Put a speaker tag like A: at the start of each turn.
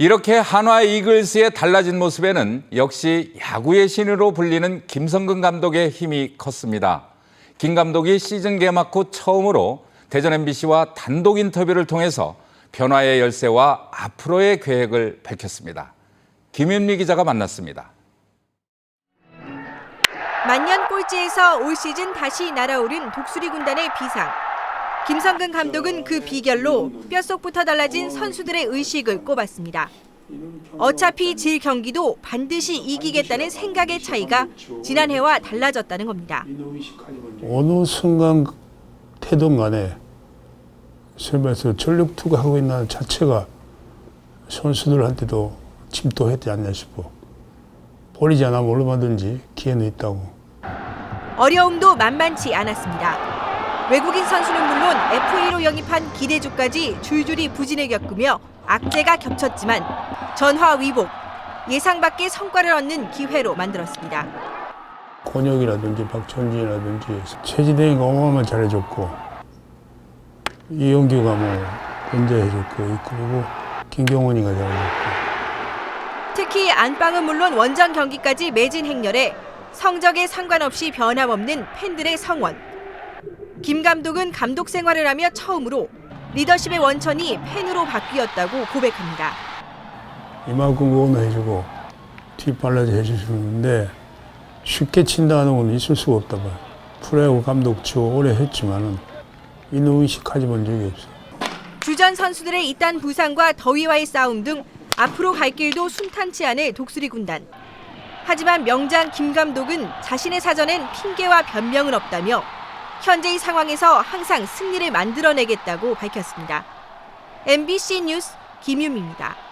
A: 이렇게 한화 이글스의 달라진 모습에는 역시 야구의 신으로 불리는 김성근 감독의 힘이 컸습니다. 김 감독이 시즌 개막 후 처음으로 대전 MBC와 단독 인터뷰를 통해서 변화의 열쇠와 앞으로의 계획을 밝혔습니다. 김윤미 기자가 만났습니다.
B: 만년 꼴찌에서 올 시즌 다시 날아오른 독수리 군단의 비상. 김성근 감독은 그 비결로 뼛속부터 달라진 선수들의 의식을 꼽았습니다. 어차피 질 경기도 반드시 이기겠다는 생각의 차이가 지난해와 달라졌다는 겁니다.
C: 어느 순간 태동 간에 설마서 전력 투구하고 있는 자체가 선수들한테도 침도했지 않나 싶어. 버리지 않으면 얼마든지 기회는 있다고.
B: 어려움도 만만치 않았습니다. 외국인 선수는 물론 FA로 영입한 기대주까지 줄줄이 부진을 겪으며 악재가 겹쳤지만 전화위복, 예상 밖의 성과를 얻는 기회로 만들었습니다.
C: 권혁이라든지 박천진이라든지 최진행이가 어마어마한 잘해줬고 이영규가 뭐 견제해줬고 그리고 김경원이가 잘해줬고
B: 특히 안방은 물론 원정 경기까지 매진 행렬에 성적에 상관없이 변함없는 팬들의 성원. 김 감독은 감독 생활을 하며 처음으로 리더십의 원천이 팬으로 바뀌었다고 고백합니다.
C: 이만큼 응원해주고 뒷발라지 해주시는데 쉽게 친다는 건 있을 수가 없다 봐. 프로야구 감독 저 오래 했지만은 이런 의식 가져본 적이 없어.
B: 주전 선수들의 잇단 부상과 더위와의 싸움 등 앞으로 갈 길도 순탄치 않을 독수리 군단. 하지만 명장 김 감독은 자신의 사전엔 핑계와 변명은 없다며 현재의 상황에서 항상 승리를 만들어내겠다고 밝혔습니다. MBC 뉴스 김윤미입니다.